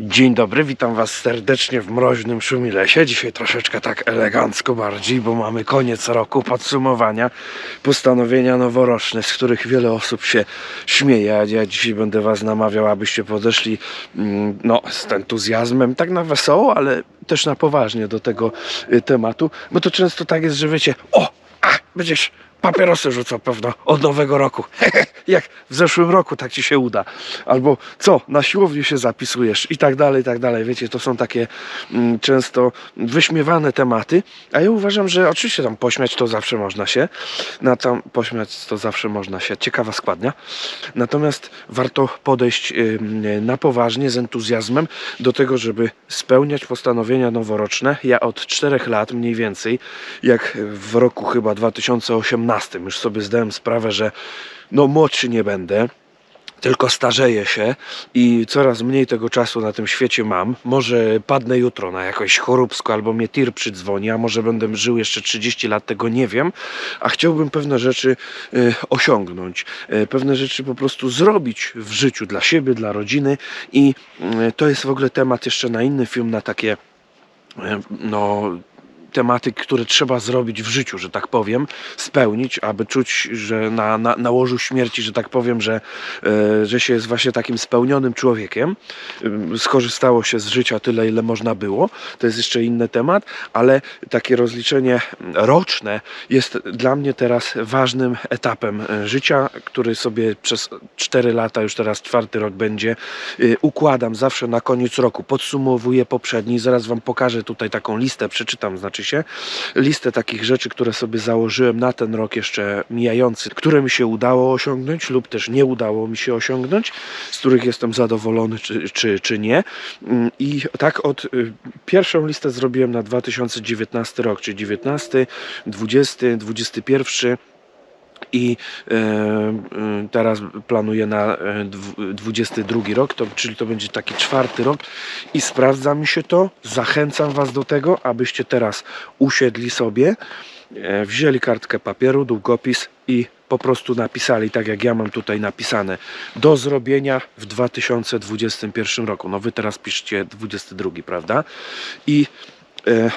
Dzień dobry, witam Was serdecznie w mroźnym Szumilesie. Dzisiaj troszeczkę tak elegancko bardziej, bo mamy koniec roku, podsumowania, postanowienia noworoczne, z których wiele osób się śmieje. Ja dzisiaj będę Was namawiał, abyście podeszli mm, no, z entuzjazmem, tak na wesoło, ale też na poważnie do tego y, tematu, bo to często tak jest, że wiecie, o, a, będziesz papierosy rzucał pewno od nowego roku. Jak w zeszłym roku tak ci się uda. Albo co, na siłownię się zapisujesz i tak dalej, i tak dalej. Wiecie, to są takie mm, często wyśmiewane tematy, a ja uważam, że oczywiście tam pośmiać to zawsze można się. Na tam pośmiać to zawsze można się. Ciekawa składnia. Natomiast warto podejść ym, na poważnie, z entuzjazmem do tego, żeby spełniać postanowienia noworoczne. Ja od czterech lat mniej więcej, jak w roku chyba 2018 już sobie zdałem sprawę, że no młodszy nie będę, tylko starzeję się i coraz mniej tego czasu na tym świecie mam. Może padnę jutro na jakoś choróbsko albo mnie tir przydzwoni, a może będę żył jeszcze 30 lat, tego nie wiem. A chciałbym pewne rzeczy y, osiągnąć, y, pewne rzeczy po prostu zrobić w życiu dla siebie, dla rodziny i y, to jest w ogóle temat jeszcze na inny film, na takie no tematy, które trzeba zrobić w życiu, że tak powiem, spełnić, aby czuć, że na, na, na łożu śmierci, że tak powiem, że, e, że się jest właśnie takim spełnionym człowiekiem. Ym, Skorzystało się z życia tyle, ile można było. To jest jeszcze inny temat, ale takie rozliczenie roczne jest dla mnie teraz ważnym etapem e, życia, który sobie przez 4 lata, już teraz czwarty rok będzie, y, układam zawsze na koniec roku. Podsumowuję poprzedni. Zaraz Wam pokażę tutaj taką listę, przeczytam, znaczy się, listę takich rzeczy, które sobie założyłem na ten rok jeszcze mijający, które mi się udało osiągnąć lub też nie udało mi się osiągnąć, z których jestem zadowolony czy, czy, czy nie. Mm, I tak od y, pierwszą listę zrobiłem na 2019 rok, czyli 19, 20, 21 i e, e, teraz planuję na e, dwu- 22 rok, to, czyli to będzie taki czwarty rok i sprawdza mi się to. Zachęcam Was do tego, abyście teraz usiedli sobie, e, wzięli kartkę papieru, długopis i po prostu napisali, tak jak ja mam tutaj napisane, do zrobienia w 2021 roku. No Wy teraz piszcie 22, prawda? I e,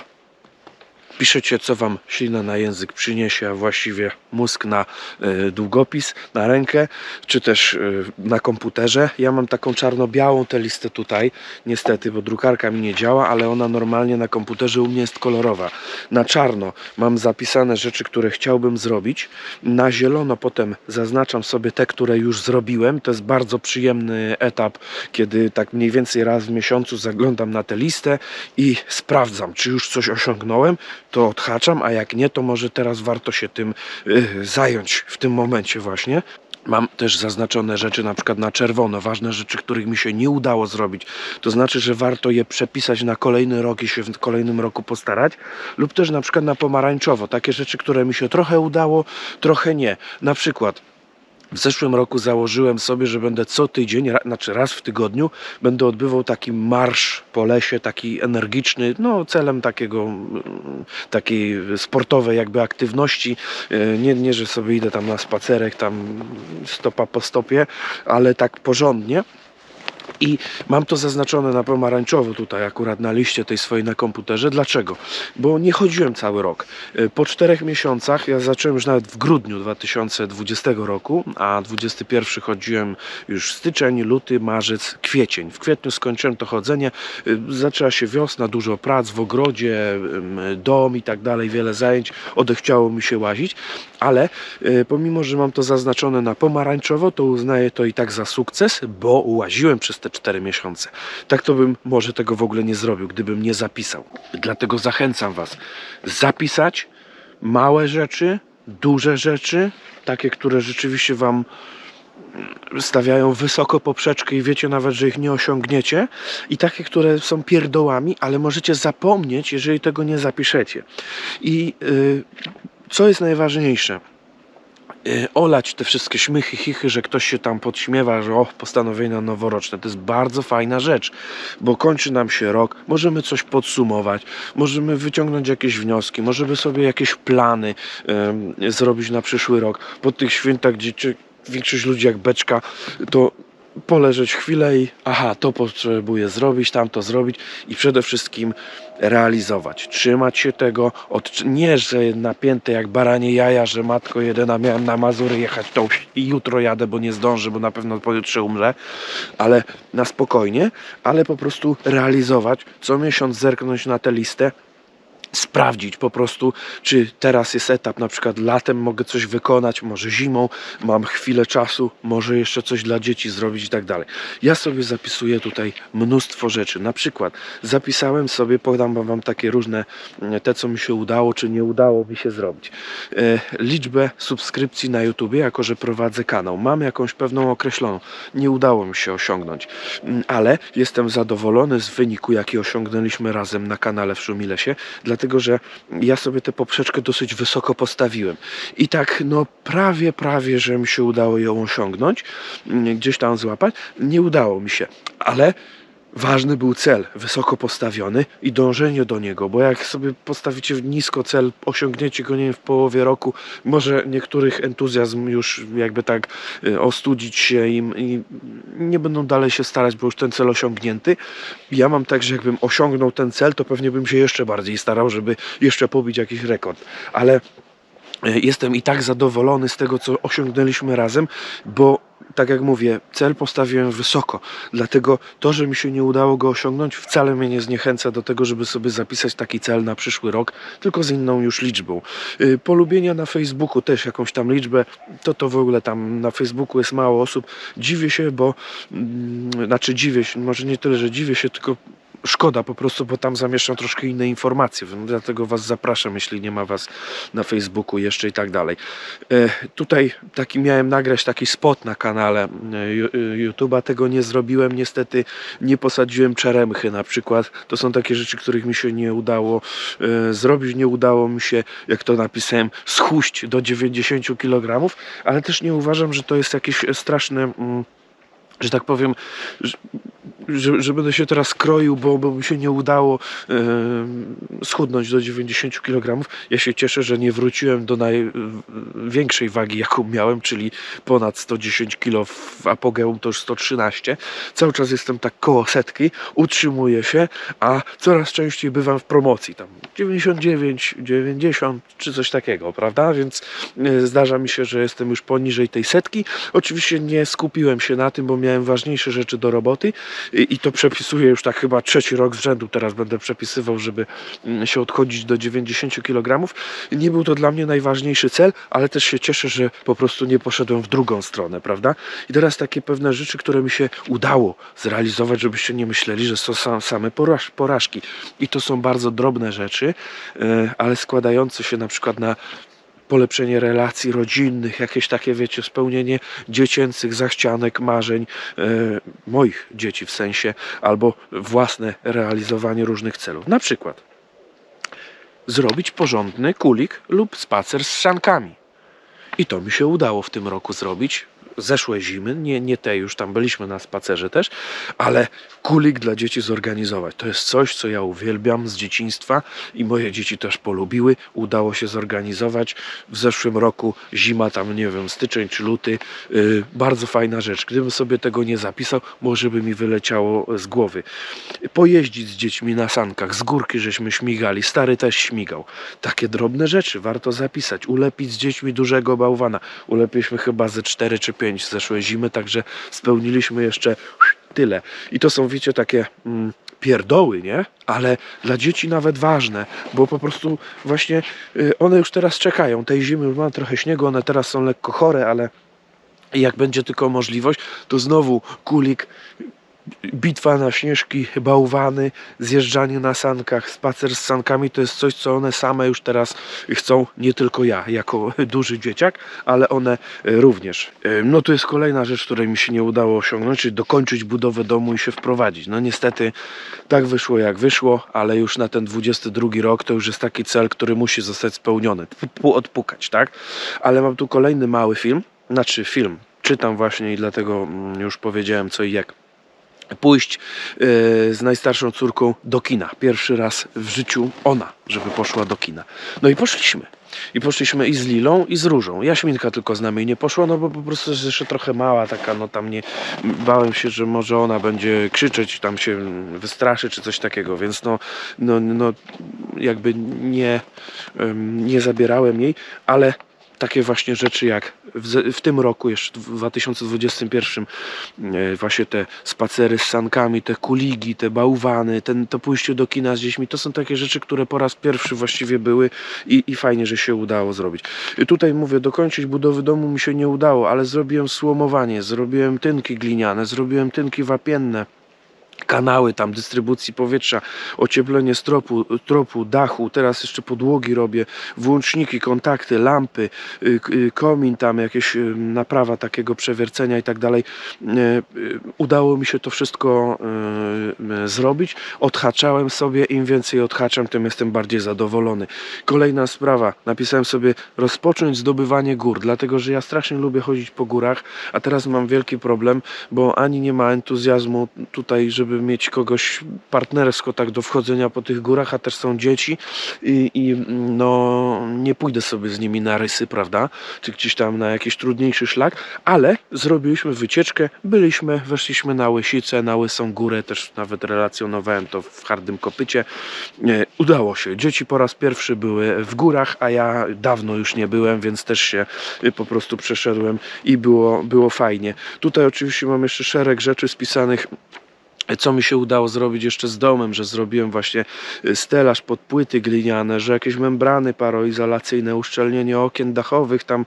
piszecie, co wam ślina na język przyniesie, a właściwie mózg na e, długopis, na rękę, czy też e, na komputerze. Ja mam taką czarno-białą tę listę tutaj, niestety, bo drukarka mi nie działa, ale ona normalnie na komputerze u mnie jest kolorowa. Na czarno mam zapisane rzeczy, które chciałbym zrobić. Na zielono potem zaznaczam sobie te, które już zrobiłem. To jest bardzo przyjemny etap, kiedy tak mniej więcej raz w miesiącu zaglądam na tę listę i sprawdzam, czy już coś osiągnąłem, to odhaczam, a jak nie, to może teraz warto się tym y, zająć w tym momencie właśnie. Mam też zaznaczone rzeczy na przykład na czerwono, ważne rzeczy, których mi się nie udało zrobić. To znaczy, że warto je przepisać na kolejny rok i się w kolejnym roku postarać. Lub też na przykład na pomarańczowo, takie rzeczy, które mi się trochę udało, trochę nie. Na przykład w zeszłym roku założyłem sobie, że będę co tydzień, ra, znaczy raz w tygodniu, będę odbywał taki marsz po lesie, taki energiczny, no celem takiego, mm, takiej sportowej jakby aktywności. E, Nie, nie, że sobie idę tam na spacerek, tam stopa po stopie, ale tak porządnie. I mam to zaznaczone na pomarańczowo tutaj, akurat na liście tej swojej na komputerze. Dlaczego? Bo nie chodziłem cały rok. E, Po czterech miesiącach, ja zacząłem już nawet w grudniu 2020 roku, a 21 chodziłem już styczeń, luty, marzec, kwiecień. W kwietniu skończyłem to chodzenie. E, Zaczęła się wiosna, dużo prac w ogrodzie, dom i tak dalej, wiele zajęć. Odechciało mi się łazić, ale e, pomimo, że mam to zaznaczone na pomarańczowo, to uznaję to i tak za sukces, bo łaziłem przez te 4 miesiące. Tak to bym może tego w ogóle nie zrobił, gdybym nie zapisał. Dlatego zachęcam Was zapisać małe rzeczy, duże rzeczy, takie, które rzeczywiście Wam stawiają wysoko poprzeczkę i wiecie nawet, że ich nie osiągniecie i takie, które są pierdołami, ale możecie zapomnieć, jeżeli tego nie zapiszecie. I y, co jest najważniejsze? Y, olać te wszystkie śmychy, chichy, że ktoś się tam podśmiewa, że o, postanowienia noworoczne. To jest bardzo fajna rzecz, bo kończy nam się rok, możemy coś podsumować, możemy wyciągnąć jakieś wnioski, możemy sobie jakieś plany zrobić na przyszły rok. Po tych świętach, gdzie większość ludzi jak beczka, to poleżeć chwilę i aha, to potrzebuję zrobić, tamto zrobić i przede wszystkim realizować. Trzymać się tego, od, nie, że napięte jak baranie jaja, że matko jedyna miałem na Mazury jechać to i jutro jadę, bo nie zdążę, bo na pewno pojutrze umrę, ale na spokojnie, ale po prostu realizować, co miesiąc zerknąć na tę listę, sprawdzić po prostu, czy teraz jest etap, na przykład latem mogę coś wykonać, może zimą, mam chwilę czasu, może jeszcze coś dla dzieci zrobić i tak dalej. Ja sobie zapisuję tutaj mnóstwo rzeczy. Na przykład zapisałem sobie, podam wam takie różne, mm, te co mi się udało, czy nie udało mi się zrobić. E, liczbę subskrypcji na YouTube, jako że prowadzę kanał. Mam jakąś pewną określoną. Nie udało mi się osiągnąć, Mm, ale jestem zadowolony z wyniku, jaki osiągnęliśmy razem na kanale w Szumilesie, dlatego że ja sobie tę poprzeczkę dosyć wysoko postawiłem. I tak, no prawie, prawie, że mi się udało ją osiągnąć, mm, gdzieś tam złapać. Nie udało mi się, ale ważny był cel, wysoko postawiony i dążenie do niego, bo jak sobie postawicie nisko cel, osiągniecie go nie wiem, w połowie roku, może niektórych entuzjazm już jakby tak y, ostudzić się im i nie będą dalej się starać, bo już ten cel osiągnięty. Ja mam tak, że jakbym osiągnął ten cel, to pewnie bym się jeszcze bardziej starał, żeby jeszcze pobić jakiś rekord, ale jestem i tak zadowolony z tego, co osiągnęliśmy razem, bo tak jak mówię, cel postawiłem wysoko, dlatego to, że mi się nie udało go osiągnąć, wcale mnie nie zniechęca do tego, żeby sobie zapisać taki cel na przyszły rok, tylko z inną już liczbą. Y, Polubienia na Facebooku też jakąś tam liczbę, to to w ogóle tam na Facebooku jest mało osób. Dziwię się, bo mm, znaczy dziwię się, może nie tyle, że dziwię się, tylko szkoda po prostu, bo tam zamieszczam troszkę inne informacje, dlatego Was zapraszam, jeśli nie ma Was na Facebooku jeszcze i tak dalej. E, Tutaj taki miałem nagrać taki spot na kanale e, e, YouTube'a, tego nie zrobiłem, niestety nie posadziłem czeremchy na przykład, to są takie rzeczy, których mi się nie udało zrobić, nie udało mi się, jak to napisałem, schuść do 90 kg, ale też nie uważam, że to jest jakieś straszne... Mm, że tak powiem, że, że, będę się teraz kroił, bo, bo mi się nie udało e, schudnąć do 90 kg. Ja się cieszę, że nie wróciłem do największej wagi, jaką miałem, czyli ponad 110 kg w apogeum, to już 113. Cały czas jestem tak koło setki, utrzymuję się, a coraz częściej bywam w promocji, tam 99, 90 czy coś takiego, prawda? Więc e, zdarza mi się, że jestem już poniżej tej setki. Oczywiście nie skupiłem się na tym, bo miałem ważniejsze rzeczy do roboty i, to przepisuję już tak chyba trzeci rok z rzędu teraz będę przepisywał, żeby mm, się odchodzić do 90 kg. Nie był to dla mnie najważniejszy cel, ale też się cieszę, że po prostu nie poszedłem w drugą stronę, prawda? I teraz takie pewne rzeczy, które mi się udało zrealizować, żebyście nie myśleli, że są sam- same poraż- porażki. I to są bardzo drobne rzeczy, e, ale składające się na przykład na polepszenie relacji rodzinnych, jakieś takie, wiecie, spełnienie dziecięcych zachcianek, marzeń e, moich dzieci w sensie, albo własne realizowanie różnych celów. Na przykład zrobić porządny kulik lub spacer z sankami. I to mi się udało w tym roku zrobić. Zeszłe zimy, nie, nie te już tam byliśmy na spacerze też, ale kulik dla dzieci zorganizować. To jest coś, co ja uwielbiam z dzieciństwa i moje dzieci też polubiły. Udało się zorganizować. W zeszłym roku zima, tam nie wiem, styczeń czy luty. Yy, bardzo fajna rzecz. Gdybym sobie tego nie zapisał, może by mi wyleciało z głowy. Pojeździć z dziećmi na sankach, z górki żeśmy śmigali, stary też śmigał. Takie drobne rzeczy warto zapisać. Ulepić z dziećmi dużego bałwana. Ulepiliśmy chyba ze 4 czy 5 zeszłe zimy, także spełniliśmy jeszcze tyle. I to są, wiecie, takie mm, pierdoły, nie? Ale dla dzieci nawet ważne, bo po prostu właśnie y, one już teraz czekają. Tej zimy już ma trochę śniegu, one teraz są lekko chore, ale jak będzie tylko możliwość, to znowu kulik, bitwa na śnieżki, bałwany, zjeżdżanie na sankach, spacer z sankami to jest coś, co one same już teraz chcą, nie tylko ja, jako duży dzieciak, ale one również. No to jest kolejna rzecz, której mi się nie udało osiągnąć, czyli dokończyć budowę domu i się wprowadzić. No niestety tak wyszło jak wyszło, ale już na ten 22 rok to już jest taki cel, który musi zostać spełniony, Pu- odpukać, tak? Ale mam tu kolejny mały film, znaczy film, czytam właśnie i dlatego mm, już powiedziałem co i jak. Pójść e, z najstarszą córką do kina. Pierwszy raz w życiu ona, żeby poszła do kina. No i poszliśmy. I poszliśmy i z Lilą, i z Różą. Jaśminka tylko z nami nie poszła, no bo po prostu jest jeszcze trochę mała taka, no tam nie... Bałem się, że może ona będzie krzyczeć, tam się wystraszy, czy coś takiego, więc no, no, no jakby nie, nie zabierałem jej, ale takie właśnie rzeczy jak w, w tym roku, jeszcze w 2021, e, właśnie te spacery z sankami, te kuligi, te bałwany, ten, to pójście do kina z dziećmi, to są takie rzeczy, które po raz pierwszy właściwie były i, i fajnie, że się udało zrobić. I tutaj mówię, dokończyć budowy domu mi się nie udało, ale zrobiłem słomowanie, zrobiłem tynki gliniane, zrobiłem tynki wapienne kanały tam dystrybucji powietrza, ocieplenie stropu, tropu, dachu, teraz jeszcze podłogi robię, włączniki, kontakty, lampy, y, y, komin tam, jakieś y, naprawa takiego przewiercenia i tak dalej. Udało mi się to wszystko zrobić. Odhaczałem sobie, im więcej odhaczam, tym jestem bardziej zadowolony. Kolejna sprawa, napisałem sobie rozpocząć zdobywanie gór, dlatego że ja strasznie lubię chodzić po górach, a teraz mam wielki problem, bo ani nie ma entuzjazmu tutaj, żeby mieć kogoś partnersko tak do wchodzenia po tych górach, a też są dzieci i, i no nie pójdę sobie z nimi na rysy, prawda, czy gdzieś tam na jakiś trudniejszy szlak, ale zrobiliśmy wycieczkę, byliśmy, weszliśmy na Łysicę, na Łysą Górę, też nawet relacjonowałem to w Hardym Kopycie. Nie, udało się. Dzieci po raz pierwszy były w górach, a ja dawno już nie byłem, więc też się y, po prostu przeszedłem i było, było fajnie. Tutaj oczywiście mam jeszcze szereg rzeczy spisanych co mi się udało zrobić jeszcze z domem, że zrobiłem właśnie y, stelaż pod płyty gliniane, że jakieś membrany paroizolacyjne, uszczelnienie okien dachowych tam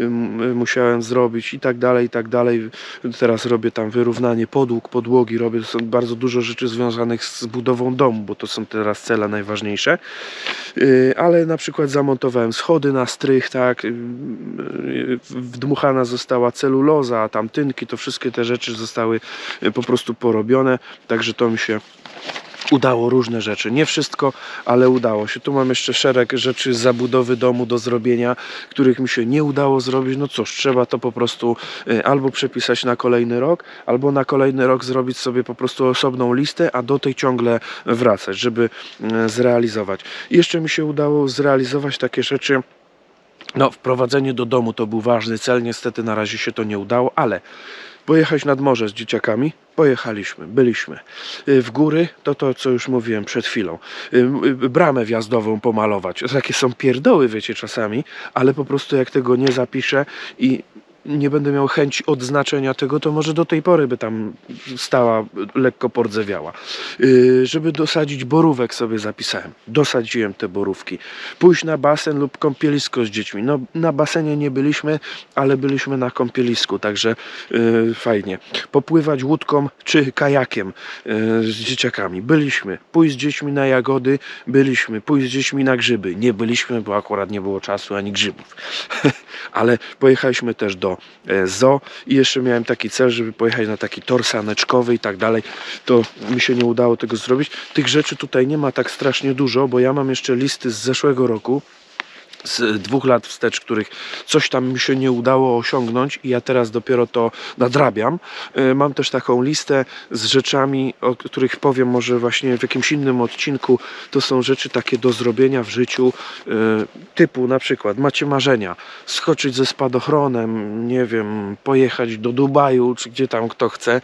ym, y, musiałem zrobić i tak dalej, i tak dalej. Teraz robię tam wyrównanie podłóg, podłogi, robię to są bardzo dużo rzeczy związanych z budową domu, bo to są teraz cele najważniejsze. Y, Ale na przykład zamontowałem schody na strych, tak, y, y, wdmuchana została celuloza, a tam tynki, to wszystkie te rzeczy zostały y, po prostu porobione, także to mi się udało różne rzeczy. Nie wszystko, ale udało się. Tu mam jeszcze szereg rzeczy z zabudowy domu do zrobienia, których mi się nie udało zrobić. No cóż, trzeba to po prostu y, albo przepisać na kolejny rok, albo na kolejny rok zrobić sobie po prostu osobną listę, a do tej ciągle wracać, żeby y, zrealizować. I jeszcze mi się udało zrealizować takie rzeczy, no, wprowadzenie do domu to był ważny cel, niestety na razie się to nie udało, ale pojechać nad morze z dzieciakami, pojechaliśmy, byliśmy. Y, W góry to to, co już mówiłem przed chwilą. Y, y, Bramę wjazdową pomalować. Takie są pierdoły, wiecie, czasami, ale po prostu jak tego nie zapiszę i nie będę miał chęci odznaczenia tego, to może do tej pory by tam stała, lekko pordzewiała. Yy, żeby dosadzić borówek sobie zapisałem. Dosadziłem te borówki. Pójść na basen lub kąpielisko z dziećmi. No na basenie nie byliśmy, ale byliśmy na kąpielisku, także yy, fajnie. Popływać łódką czy kajakiem yy, z dzieciakami. Byliśmy. Pójść z dziećmi na jagody. Byliśmy. Pójść z dziećmi na grzyby. Nie byliśmy, bo akurat nie było czasu ani grzybów. ale pojechaliśmy też do e, zoo i jeszcze miałem taki cel, żeby pojechać na taki tor saneczkowy i tak dalej. To mi się nie udało tego zrobić. Tych rzeczy tutaj nie ma tak strasznie dużo, bo ja mam jeszcze listy z zeszłego roku z dwóch lat wstecz, których coś tam mi się nie udało osiągnąć i ja teraz dopiero to nadrabiam. E, Mam też taką listę z rzeczami, o których powiem może właśnie w jakimś innym odcinku. To są rzeczy takie do zrobienia w życiu, e, typu na przykład macie marzenia, skoczyć ze spadochronem, nie wiem, pojechać do Dubaju, czy gdzie tam kto chce.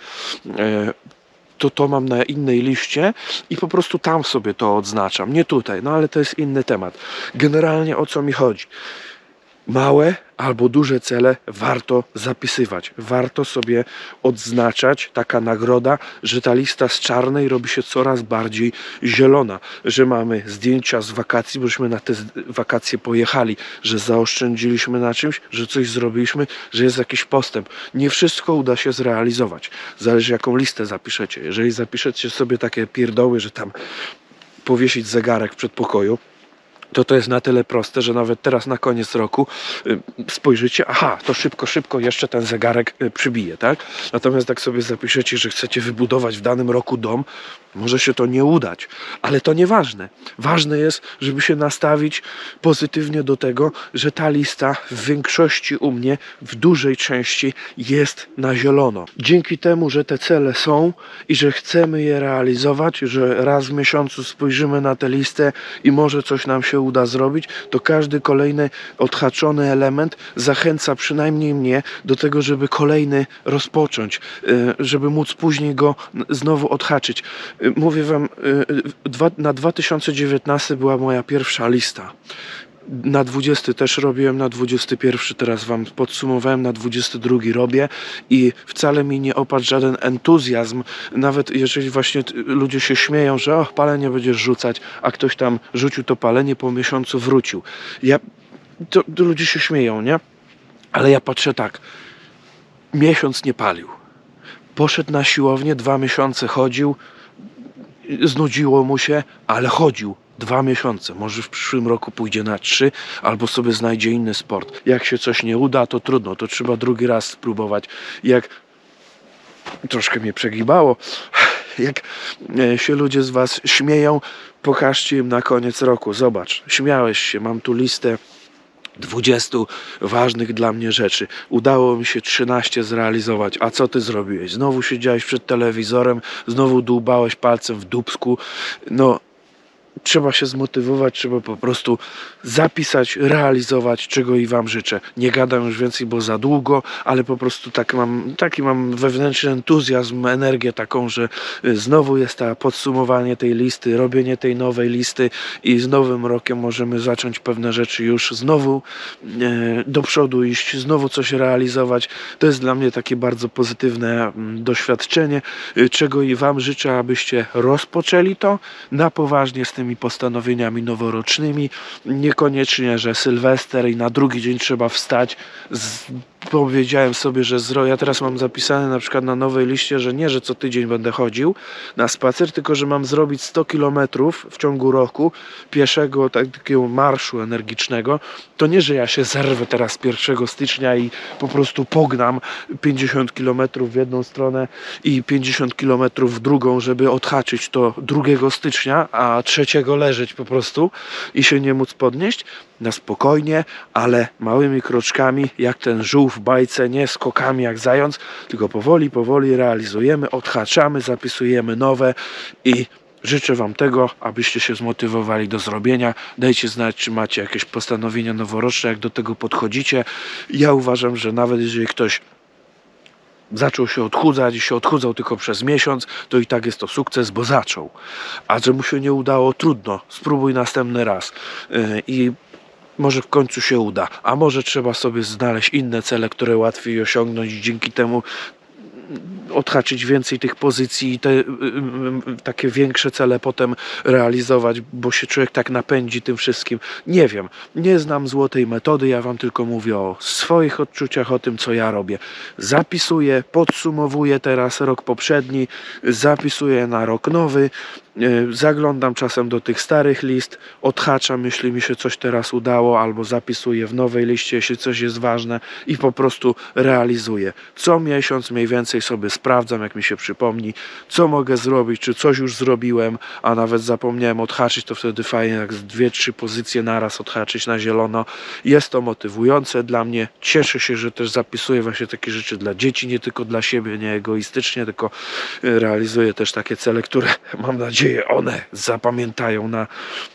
To to mam na innej liście i po prostu tam sobie to odznaczam, nie tutaj, no ale to jest inny temat. Generalnie o co mi chodzi? Małe albo duże cele warto zapisywać, warto sobie odznaczać, taka nagroda, że ta lista z czarnej robi się coraz bardziej zielona, że mamy zdjęcia z wakacji, bośmy na te wakacje pojechali, że zaoszczędziliśmy na czymś, że coś zrobiliśmy, że jest jakiś postęp. Nie wszystko uda się zrealizować. Zależy jaką listę zapiszecie. Jeżeli zapiszecie sobie takie pierdoły, że tam powiesić zegarek w przedpokoju, to to jest na tyle proste, że nawet teraz na koniec roku y, spojrzycie, aha, to szybko, szybko jeszcze ten zegarek y, przybije, tak? Natomiast jak sobie zapiszecie, że chcecie wybudować w danym roku dom, Może się to nie udać, ale to nieważne. Ważne jest, żeby się nastawić pozytywnie do tego, że ta lista w większości u mnie, w dużej części jest na zielono. Dzięki temu, że te cele są i że chcemy je realizować, że raz w miesiącu spojrzymy na tę listę i może coś nam się uda zrobić, to każdy kolejny odhaczony element zachęca przynajmniej mnie do tego, żeby kolejny rozpocząć, y, żeby móc później go znowu odhaczyć. Y, Mówię wam, y, na 2019 była moja pierwsza lista. Na 20 też robiłem, na 21 teraz wam podsumowałem, na 22 robię i wcale mi nie opadł żaden entuzjazm, nawet jeżeli właśnie ludzie się śmieją, że och, palenie będziesz rzucać, a ktoś tam rzucił to palenie, po miesiącu wrócił. Ja, to, to ludzie się śmieją, nie? Ale ja patrzę tak, miesiąc nie palił. Poszedł na siłownię, dwa miesiące chodził, znudziło mu się, ale chodził dwa miesiące. Może w przyszłym roku pójdzie na trzy, albo sobie znajdzie inny sport. Jak się coś nie uda, to trudno, to trzeba drugi raz spróbować. Jak troszkę mnie przegibało, jak e, się ludzie z was śmieją, pokażcie im na koniec roku. Zobacz, śmiałeś się, mam tu listę 20 ważnych dla mnie rzeczy. Udało mi się 13 zrealizować. A co ty zrobiłeś? Znowu siedziałeś przed telewizorem, znowu dłubałeś palcem w dubsku. No, trzeba się zmotywować, trzeba po prostu zapisać, realizować, czego i Wam życzę. Nie gadam już więcej, bo za długo, ale po prostu tak mam, taki mam wewnętrzny entuzjazm, energię taką, że y, znowu jest ta podsumowanie tej listy, robienie tej nowej listy i z nowym rokiem możemy zacząć pewne rzeczy już znowu e, do przodu iść, znowu coś realizować. To jest dla mnie takie bardzo pozytywne mm, doświadczenie, y, czego i Wam życzę, abyście rozpoczęli to na poważnie z tymi postanowieniami noworocznymi. Niekoniecznie, że Sylwester i na drugi dzień trzeba wstać. Z, powiedziałem sobie, że zro... ja teraz mam zapisane na przykład na nowej liście, że nie, że co tydzień będę chodził na spacer, tylko że mam zrobić 100 kilometrów w ciągu roku pieszego tak- takiego marszu energicznego. To nie, że ja się zerwę teraz 1 stycznia i po prostu pognam 50 kilometrów w jedną stronę i 50 kilometrów w drugą, żeby odhaczyć to 2 stycznia, a trzeciego leżeć po prostu i się nie móc podnieść. Na spokojnie, ale małymi kroczkami, jak ten żółw w bajce, nie skokami jak zając, tylko powoli, powoli realizujemy, odhaczamy, zapisujemy nowe i Życzę Wam tego, abyście się zmotywowali do zrobienia. Dajcie znać, czy macie jakieś postanowienia noworoczne, jak do tego podchodzicie. Ja uważam, że nawet jeżeli ktoś zaczął się odchudzać i się odchudzał tylko przez miesiąc, to i tak jest to sukces, bo zaczął. A że mu się nie udało, trudno. Spróbuj następny raz. Yy, I może w końcu się uda. A może trzeba sobie znaleźć inne cele, które łatwiej osiągnąć dzięki temu odhaczyć więcej tych pozycji i te y, y, y, takie większe cele potem realizować, bo się człowiek tak napędzi tym wszystkim. Nie wiem, nie znam złotej metody, ja wam tylko mówię o swoich odczuciach, o tym, co ja robię. Zapisuję, podsumowuję teraz rok poprzedni, zapisuję na rok nowy, zaglądam czasem do tych starych list, odhaczam, jeśli mi się coś teraz udało, albo zapisuję w nowej liście, jeśli coś jest ważne i po prostu realizuję. Co miesiąc mniej więcej sobie sprawdzam, jak mi się przypomni, co mogę zrobić, czy coś już zrobiłem, a nawet zapomniałem odhaczyć, to wtedy fajnie, jak z dwie, trzy pozycje naraz odhaczyć na zielono. Jest to motywujące dla mnie. Cieszę się, że też zapisuję właśnie takie rzeczy dla dzieci, nie tylko dla siebie, nie egoistycznie, tylko y, realizuję też takie cele, które mam nadzieję one zapamiętają na,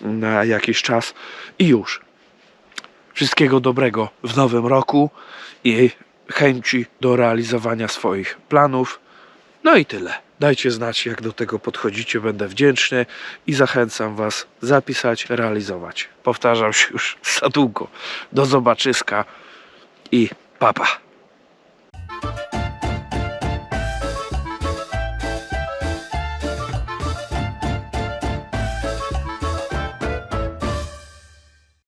na jakiś czas i już. Wszystkiego dobrego w nowym roku i chęci do realizowania swoich planów. No i tyle. Dajcie znać, jak do tego podchodzicie, będę wdzięczny i zachęcam Was zapisać, realizować. Powtarzam się już za długo. Do zobaczyska i papa.